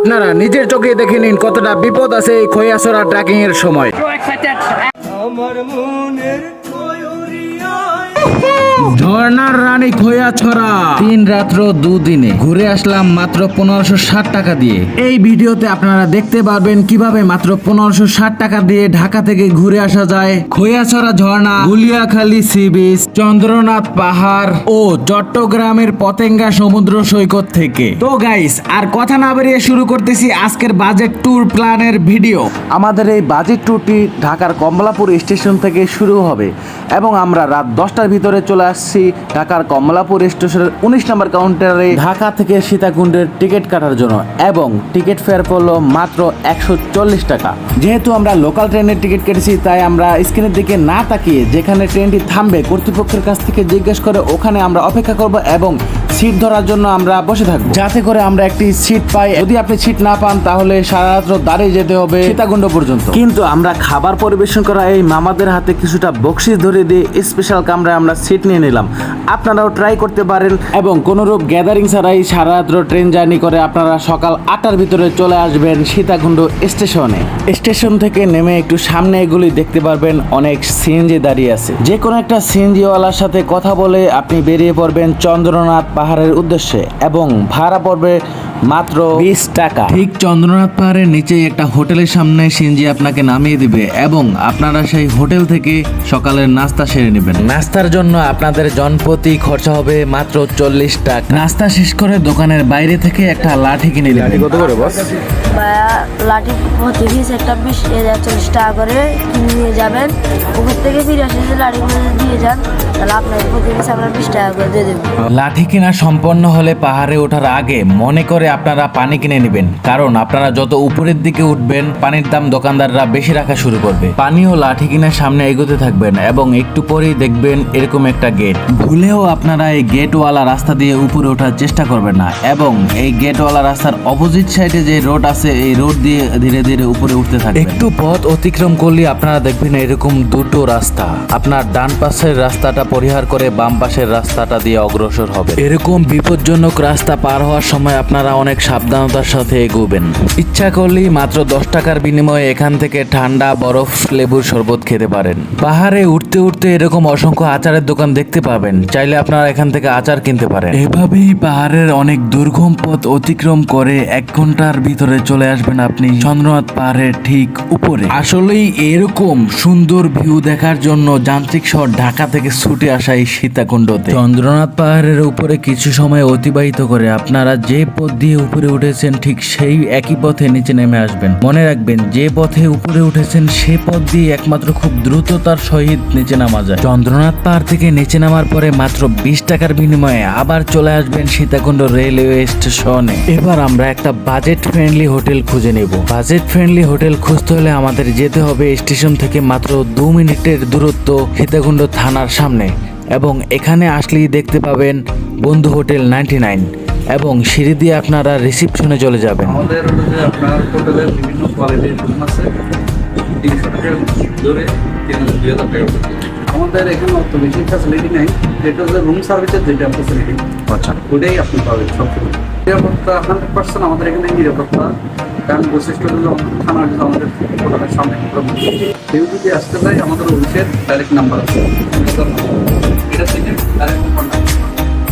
আপনারা নিজের চোখে দেখে নিন কতটা বিপদ আছে এই খৈয়াসরা ট্র্যাকিং এর সময় ঝর্ণার রানী খোয়াছড়া তিন রাত্র দুদিনে ঘুরে আসলাম মাত্র পনেরোশো ষাট টাকা দিয়ে। এই ভিডিওতে আপনারা দেখতে পারবেন কীভাবে মাত্র পনেরোশো ষাট টাকা দিয়ে ঢাকা থেকে ঘুরে আসা যায়। খোয়াছড়া ঝর্ণা গুলিয়াখালী সি বিচ চন্দ্রনাথ পাহাড় ও চট্টগ্রামের পতেঙ্গা সমুদ্র সৈকত থেকে। তো গাইস আর কথা না বেরিয়ে শুরু করতেছি আজকের বাজেট ট্যুর প্ল্যানের ভিডিও আমাদের এই বাজেট ট্যুরটি ঢাকার কমলাপুর স্টেশন থেকে শুরু হবে এবং আমরা রাত দশটার ভিতরে চলে আসছি ঢাকার কমলাপুর স্টেশনের উনিশ নম্বর কাউন্টারে ঢাকা থেকে সীতাকুণ্ডের টিকিট কাটার জন্য এবং টিকিট ফেয়ার পড়ল মাত্র একশো চল্লিশ টাকা। যেহেতু আমরা লোকাল ট্রেনের টিকিট কেটেছি, তাই আমরা স্ক্রিনের দিকে না তাকিয়ে যেখানে ট্রেনটি থামবে কর্তৃপক্ষের কাছ থেকে জিজ্ঞেস করে ওখানে আমরা অপেক্ষা করব এবং সিট ধরার জন্য আমরা বসে থাকব। যাতে করে আমরা একটি সিট পাই। যদি আপনি সিট না পান, তাহলে সারা দাঁড়িয়ে যেতে হবে সীতাকুণ্ড পর্যন্ত। কিন্তু আমরা খাবার পরিবেশন করা এই মামাদের হাতে কিছুটা বকশিস ধরে দিয়ে স্পেশাল কামরায় আমরা সিট নিয়ে নিলাম। আপনারাও ট্রাই করতে পারেন। এবং কোনোরূপ গ্যাদারিং ছাড়াই সারা ট্রেন জার্নি করে আপনারা সকাল আটটার ভিতরে চলে আসবেন সীতাকুণ্ড স্টেশনে স্টেশন থেকে নেমে একটু সামনে এগুলি দেখতে পারবেন। অনেক সিএনজি দাঁড়িয়ে আছে। যে কোনো একটা সিএনজিওয়ালার সাথে কথা বলে আপনি বেরিয়ে পড়বেন চন্দ্রনাথ পাহাড়ের উদ্দেশ্যে এবং ভাড়া পড়বে মাত্র বিশ। টাকা। ঠিক চন্দ্রনাথ পাহাড়ের নিচে একটা হোটেলের সামনে সিনজি আপনাকে নামিয়ে দিবে এবং আপনারা সেই হোটেল থেকে সকালের নাস্তা সেরে নেবেন। নাস্তার জন্য আপনাদের জনপ্রতি খরচা হবে মাত্র চল্লিশ টাকা। নাস্তা শেষ করে দোকানের বাইরে থেকে একটা লাঠি কিনে নেবেন। কত করে বস? লাঠি পিস একটা বিশ চল্লিশ টাকা করে কিনে নিয়ে যাবেন। ওখান থেকে ফিরে আসে যে লাঠিগুলো দিয়ে যান তাহলে আপনার প্রতি আমরা বিশ টাকা করে দিয়ে দেবো লাঠি কেনা সম্পন্ন হলে পাহাড়ে ওঠার আগে মনে করে আপনারা পানি কিনে নেবেন। কারণ আপনারা যত উপরের দিকে উঠবেন, পানির দাম দোকানদাররা বেশি রাখা শুরু করবে। পানি ও লাঠি কিনার সামনে এগোতে থাকবেন এবং একটু পরেই দেখবেন এরকম একটা গেট ভুলেও আপনারা এই গেটওয়ালা রাস্তা দিয়ে উপরে ওঠার চেষ্টা করবেন না এবং এই গেটওয়ালা রাস্তার অপোজিট সাইডে যে রোড আছে, এই রোড দিয়ে ধীরে ধীরে উপরে উঠতে থাকবেন। একটু পথ অতিক্রম করলে আপনারা দেখবেন এরকম দুটো রাস্তা। আপনার ডান পাশের রাস্তাটা পরিহার করে বাম পাশের রাস্তাটা দিয়ে অগ্রসর হবে। এরকম বিপজ্জনক রাস্তা পার হওয়ার সময় আপনারা অনেক সাবধানতার সাথে এগোবেন। ইচ্ছা করলেই মাত্র দশ টাকার বিনিময়ে এখান থেকে ঠান্ডা, বরফ, লেবুর শরবত খেতে পারেন। পাহাড়ে উঠতে উঠতে এরকম অসংখ্য আচারের দোকান দেখতে পাবেন। চাইলে আপনারা এখান থেকে আচার কিনতে পারেন। এভাবেই পাহাড়ের অনেক দুর্গম পথ অতিক্রম করে এক ঘণ্টার ভিতরে চলে আসবেন আপনি চন্দ্রনাথ পাহাড়ের ঠিক উপরে। আসলেই এরকম সুন্দর ভিউ দেখার জন্য যান্ত্রিক শহর ঢাকা থেকে ছুটে আসা এই সীতাকুণ্ডতে। চন্দ্রনাথ পাহাড়ের উপরে কিছু সময় অতিবাহিত করে আপনারা যে পথ দিয়ে উপরে উঠেছেন ঠিক সেই একই পথে নিচে নেমে আসবেন। মনে রাখবেন, যে পথে উপরে উঠেছেন সে পথ দিয়ে একমাত্র খুব দ্রুততার সহিত নিচে নামা যায়। চন্দ্রনাথ পাহাড় থেকে নিচে নামার পরে মাত্র বিশ টাকার বিনিময়ে আবার চলে আসবেন সীতাকুণ্ড রেলওয়ে স্টেশনে। এবার আমরা একটা বাজেট ফ্রেন্ডলি হোটেল খুঁজে নেব। বাজেট ফ্রেন্ডলি হোটেল খুঁজতে হলে আমাদের যেতে হবে স্টেশন থেকে মাত্র দু মিনিটের দূরত্ব সীতাকুণ্ড থানার সামনে। এবং এখানে আসলেই দেখতে পাবেন বন্ধু হোটেল নাইনটি নাইন। এবং সিঁড়ি দিয়ে আপনারা রিসিপশনে চলে যাবেন। আমাদের হলো যে আপনার হোটেলের বিভিন্ন কোয়ালিটির রুম আছে। তিনশো টাকা ধরে দুই হাজার টাকা আমাদের এখানে অত বেশি ফ্যাসিলিটি নেই। যেটা হচ্ছে রুম সার্ভিসের যেটা ফ্যাসিলিটি আচ্ছা। ওটাই আপনি পাবেন সবসময় নিরাপত্তা হান্ড্রেড পার্সেন্ট আমাদের এখানে নিরাপত্তা। কারণ বৈশিষ্ট্য হলো থানার আমাদের হোটেলের সামনে কেউ যদি আসতে চায় আমাদের অফিসের ডাইরেক্ট নাম্বার আছে। এটা থেকে ডাইরেক্ট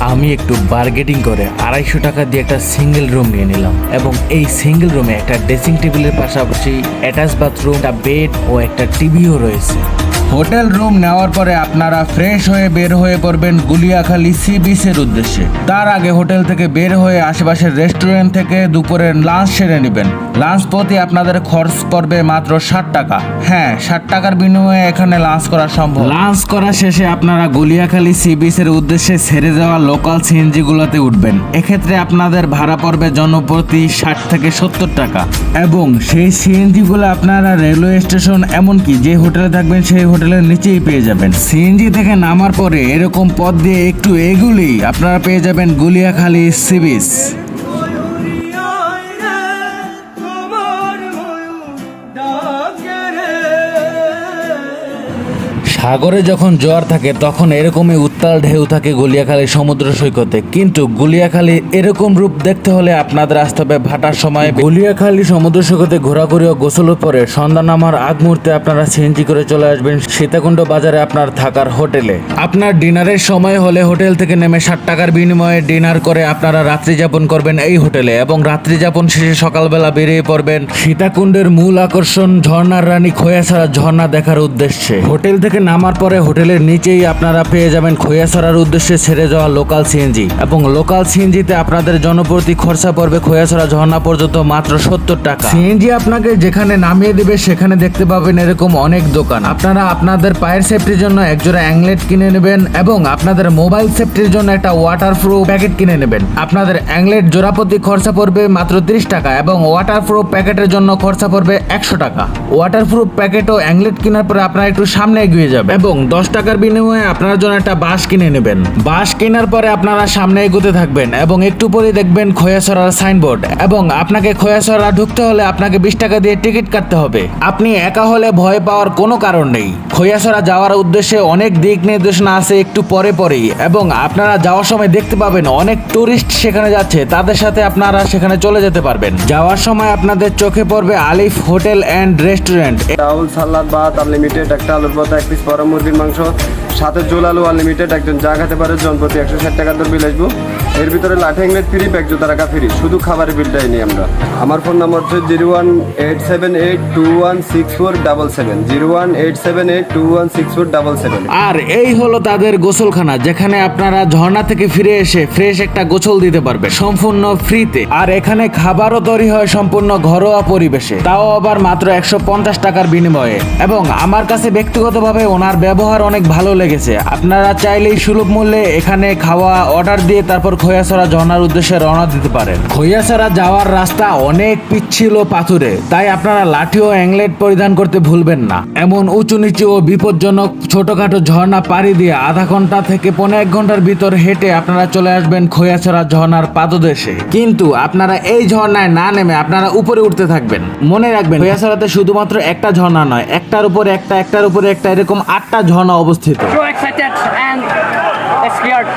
আমি একটু বার্গেটিং করে আড়াইশো টাকা দিয়ে একটা সিঙ্গেল রুম নিয়ে নিলাম এবং এই সিঙ্গেল রুমে একটা ড্রেসিং টেবিলের পাশাপাশি অ্যাটাচ বাথরুম একটা বেড ও একটা টিভিও রয়েছে। হোটেল রুম নেওয়ার পরে আপনারা ফ্রেশ হয়ে বের হয়ে পড়বেন গুলিয়াখালী সি বিচের উদ্দেশ্যে। তার আগে হোটেল থেকে বের হয়ে আশেপাশের রেস্টুরেন্ট থেকে দুপুরের লাঞ্চ সেরে নেবেন। লাঞ্চ প্রতি আপনাদের খরচ পড়বে মাত্র ষাট টাকা। হ্যাঁ ষাট টাকার বিনিময়ে এখানে লাঞ্চ করা সম্ভব। লাঞ্চ করা শেষে আপনারা গুলিয়াখালী সি বিচের উদ্দেশ্যে ছেড়ে যাওয়া লোকাল সিএনজি গুলোতে উঠবেন। এক্ষেত্রে আপনাদের ভাড়া পড়বে জনপ্রতি ষাট থেকে সত্তর টাকা। এবং সেই সিএনজি গুলো আপনারা রেলওয়ে স্টেশন, এমনকি যে হোটেলে থাকবেন সেই হোটেলের নিচেই পেয়ে যাবেন। সিএনজি থেকে নামার পরে এরকম পথ দিয়ে একটু এগুলি আপনারা পেয়ে যাবেন গুলিয়াখালী সি বিচ সাগরে যখন জোয়ার থাকে, তখন এরকমই উত্তাল ঢেউ থাকে গুলিয়াখালী সমুদ্র সৈকতে। কিন্তু গুলিয়াখালী এরকম রূপ দেখতে হলে আপনাদের আসতে হবে ভাটার সময়। গুলিয়াখালী সমুদ্র সৈকতে ঘোরাঘুরি ও গোসলের পরে সন্ধ্যা নামার আগ মুহূর্তে আপনারা সিএনজি করে চলে আসবেন সীতাকুণ্ড বাজারে আপনার থাকার হোটেলে। আপনার ডিনারের সময় হলে হোটেল থেকে নেমে ষাট টাকার বিনিময়ে ডিনার করে আপনারা রাত্রি যাপন করবেন এই হোটেলে এবং রাত্রি যাপন শেষে সকালবেলা বেরিয়ে পড়বেন সীতাকুণ্ডের মূল আকর্ষণ ঝর্ণার রানী খোয়াছড়া ঝর্ণা দেখার উদ্দেশ্যে। হোটেল থেকে নামার পরে হোটেলের নিচেই আপনারা পেয়ে যাবেন খোয়াছড়ার উদ্দেশ্যে ছেড়ে যাওয়া লোকাল সিএনজি। এবং লোকাল সিএনজিতে আপনাদের জনপ্রতি খরচা পড়বে খোয়াছড়া ঝর্ণা পর্যন্ত মাত্র সত্তর টাকা। সিএনজি আপনাকে যেখানে নামিয়ে দিবে, সেখানে দেখতে পাবেন এরকম অনেক দোকান। আপনারা আপনাদের পায়ের সেফটির জন্য একজোড়া অ্যাংলেট কিনে নেবেন এবং আপনাদের মোবাইল সেফটির জন্য একটা ওয়াটার প্রুফ প্যাকেট কিনে নেবেন। আপনাদের অ্যাংলেট জোড়াপতি খরচা পড়বে মাত্র 30 টাকা এবং ওয়াটার প্রুফ প্যাকেটের জন্য খরচা পড়বে একশো টাকা। ওয়াটার প্রুফ প্যাকেট ও অ্যাংলেট কেনার পরে আপনারা একটু সামনে এগিয়ে যাবেন। এবং দশ টাকার বিনিময়ে আপনার জন্য একটা বাস কিনে নেবেন। বাস কেনার পরে আপনারা সামনে এগোতে থাকবেন এবং একটু পরে দেখবেন খোয়াছড়ার সাইনবোর্ড। এবং আপনাকে খোয়াছড়া ঢুকতে হলে আপনাকে বিশ টাকা দিয়ে টিকিট কাটতে হবে। আপনি একা হলে ভয় পাওয়ার কোনো কারণ নেই। খৈয়াছড়া যাওয়ার উদ্দেশ্যে অনেক দিক নির্দেশনা আছে একটু পরে পরেই। এবং আপনারা যাওয়ার সময় দেখতে পাবেন অনেক টুরিস্ট সেখানে যাচ্ছে। তাদের সাথে আপনারা সেখানে চলে যেতে পারবেন। যাওয়ার সময় আপনাদের চোখে পড়বে আলিফ হোটেল অ্যান্ড রেস্টুরেন্ট। ডাউল সালাদ ভাত আনলিমিটেড একটা আলুর পথা এক পিস পরা মুরগির মাংস, সাথে জোলালু আনলিমিটেড একজন যা খেতে পারে, জনপ্রতি একশো ষাট টাকার দর বিল আসব এর ভিতরে লাঠি ইংরেজ ফ্রি ব্যাগ জুতা রাখা ফ্রি শুধু খাবারের বিলটাই নিই আমরা। আমার ফোন নাম্বার হচ্ছে zero one eight seven eight two one six four double seven zero one eight seven eight two one six four double seven আর এই হলো তাদের গোসলখানা, যেখানে আপনারা ঝর্ণা থেকে ফিরে এসে ফ্রেশ একটা গোসল দিতে পারবেন। সম্পূর্ণ ফ্রিতে আর এখানে খাবারও তৈরি হয় সম্পূর্ণ ঘরোয়া পরিবেশে। তাও আবার মাত্র একশো পঞ্চাশ টাকার বিনিময়ে। এবং আমার কাছে ব্যক্তিগতভাবে ওনার ব্যবহার অনেক ভালো লেগেছে। আপনারা চাইলেই সুলভ মূল্যে এখানে খাওয়া অর্ডার দিয়ে তারপর খৈয়াছড়া ঝর্ণার উদ্দেশ্যে রওনা দিতে পারেন। খৈয়াছড়া যাওয়ার রাস্তা অনেক পিচ্ছিল পাথুরে, তাই আপনারা লাঠি ও অ্যাংলেট পরিধান করতে ভুলবেন না। এমন উঁচু নিচু ও বিপজ্জনক ছোটখাটো ঝর্ণা পাড়ি দিয়ে আধা ঘণ্টা থেকে পনেরো এক ঘণ্টার ভিতর হেঁটে আপনারা চলে আসবেন খৈয়াছড়া ঝর্ণার পাদদেশে। কিন্তু আপনারা এই ঝর্ণায় না নেমে আপনারা উপরে উঠতে থাকবেন। মনে রাখবেন, খৈয়াছড়াতে শুধুমাত্র একটা ঝর্ণা নয়, একটার উপরে একটা, একটার উপরে একটা, এরকম আটটা ঝর্ণা অবস্থিত। Excited and scared.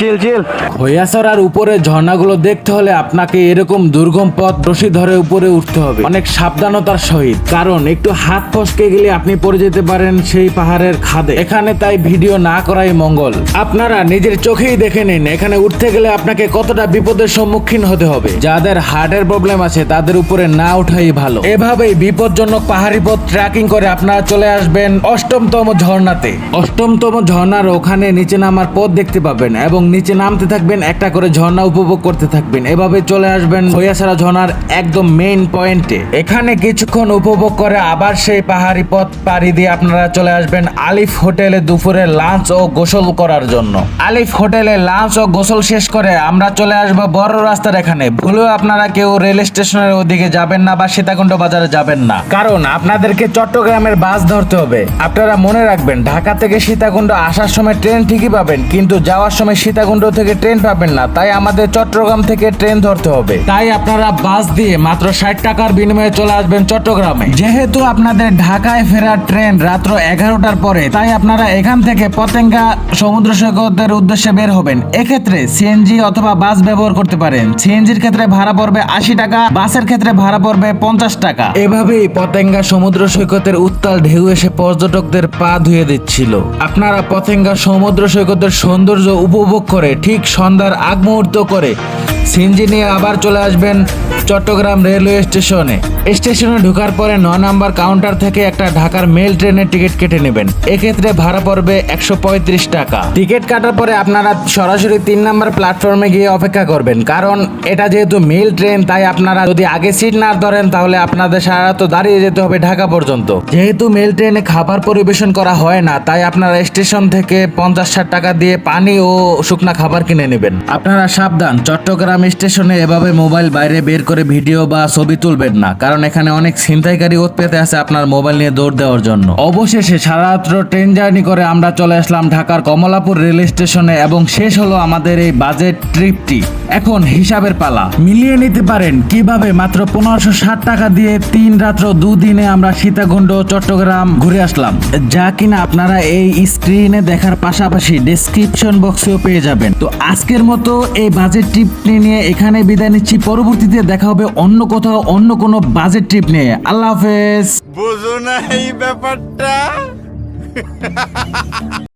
চিল চিল খৈয়াছড়ার উপরে ঝর্ণাগুলো দেখতে হলে আপনাকে এরকম দুর্গম পথ রশি ধরে উপরে উঠতে হবে। অনেক সাবধানতার সহিত। কারণ একটু হাত ফসকে গেলে আপনি পড়ে যেতে পারেন সেই পাহাড়ের খাদে। এখানে তাই ভিডিও না করাই মঙ্গল। আপনারা নিজের চোখেই দেখে নিন, এখানে উঠতে গেলে আপনাকে কতটা বিপদের সম্মুখীন হতে হবে। যাদের হার্টের প্রবলেম আছে, তাদের উপরে না ওঠাই ভালো। এভাবেই বিপজ্জনক পাহাড়ি পথ ট্রেকিং করে আপনারা চলে আসবেন অষ্টমতম ঝর্ণাতে। অষ্টমতম ঝর্ণার ওখানে নিচে নামার পথ দেখতে পাবেন এবং নিচে নামতে থাকবেন, একটা করে ঝর্ণা উপভোগ করতে থাকবেন। এভাবে চলে আসবেন হইয়াছড়া ঝর্ণার একদম মেইন পয়েন্টে এখানে কিছুক্ষণ উপভোগ করে আবার সেই পাহাড়ি পথ পাড়ি দিয়ে আপনারা চলে আসবেন আলিফ হোটেলে দুপুরে লাঞ্চ ও গোসল করার জন্য। আলিফ হোটেলে লাঞ্চ ও গোসল শেষ করে আমরা চলে আসব বড় রাস্তার এখানে। ভুলেও আপনারা কেউ রেল স্টেশনের ওদিকে যাবেন না বা সীতাকুণ্ড বাজারে যাবেন না। কারণ আপনাদেরকে চট্টগ্রামের বাস ধরতে হবে। আপনারা মনে রাখবেন, ঢাকা থেকে সীতাকুণ্ড আসার সময় ট্রেন ঠিকই পাবেন, কিন্তু যাওয়ার সময় সীতাকুণ্ড থেকে ট্রেন পাবেন না, তাই আমাদের চট্টগ্রাম থেকে ট্রেন ধরতে হবে। তাই আপনারা বাস দিয়ে মাত্র ষাট টাকার বিনিময়ে চলে আসবেন চট্টগ্রামে। যেহেতু আপনাদের ঢাকায় ফেরার ট্রেন রাত্র এগারোটার পরে, তাই আপনারা এখান থেকে পতেঙ্গা সমুদ্র সৈকতের উদ্দেশ্যে বের হবেন। এক্ষেত্রে সিএনজি অথবা বাস ব্যবহার করতে পারেন। সিএনজির ক্ষেত্রে ভাড়া পড়বে আশি টাকা, বাসের ক্ষেত্রে ভাড়া পড়বে পঞ্চাশ টাকা। এভাবেই পতেঙ্গা সমুদ্র সৈকতের উত্তাল ঢেউ এসে পর্যটকদের পা ধুয়ে দিচ্ছিল। আপনারা পতেঙ্গা সমুদ্র সৈকতের সৌন্দর্য উপভোগ করে, ঠিক সন্ধ্যার আগ মুহূর্ত করে। সিএনজি নিয়ে আবার চলে আসবেন চট্টগ্রাম রেলওয়ে স্টেশনে। স্টেশনে ঢোকার পরে ন নাম্বার কাউন্টার থেকে একটা ঢাকার মেল ট্রেনের টিকিট কেটে নেবেন। এক্ষেত্রে ভাড়া পড়বে একশো পঁয়ত্রিশ টাকা। টিকিট কাটার পরে আপনারা সরাসরি তিন নাম্বার প্ল্যাটফর্মে গিয়ে অপেক্ষা করবেন। কারণ এটা যেহেতু মেল ট্রেন, তাই আপনারা যদি আগে সিট না ধরেন, তাহলে আপনাদের সারা তো দাঁড়িয়ে যেতে হবে ঢাকা পর্যন্ত। যেহেতু মেল ট্রেনে খাবার পরিবেশন করা হয় না, তাই আপনারা স্টেশন থেকে পঞ্চাশ ষাট টাকা দিয়ে পানি ও শুকনা খাবার কিনে নেবেন। আপনারা সাবধান, চট্টগ্রাম স্টেশনে এভাবে মোবাইল বাইরে বের করে ভিডিও বা ছবি তুলবেন না, কারণ এখানে অনেক ছিনতাইকারী ওত পেতে আছে আপনার মোবাইল নিয়ে দৌড় দেওয়ার জন্য। অবশেষে সারা ট্রেন জার্নি করে আমরা চলে আসলাম ঢাকার কমলাপুর রেল স্টেশনে এবং শেষ হলো আমাদের এই বাজেট ট্রিপটি। এখন হিসাবের পালা। মিলিয়ে নিতে পারেন কীভাবে মাত্র পনেরোশো ষাট টাকা দিয়ে তিন রাত্র দুদিনে আমরা সীতাকুণ্ড, চট্টগ্রাম ঘুরে আসলাম। যা কিনা আপনারা এই স্ক্রিনে দেখার পাশাপাশি ডেসক্রিপশন বক্সেও যাবেন। তো আজকের মতো এই বাজেট ট্রিপ নিয়ে এখানে বিদায় নিচ্ছি। পরবর্তীতে দেখা হবে অন্য কোথাও, অন্য কোনো বাজেট ট্রিপ নিয়ে। আল্লাহ হাফেজ। বোঝো না এই ব্যাপারটা।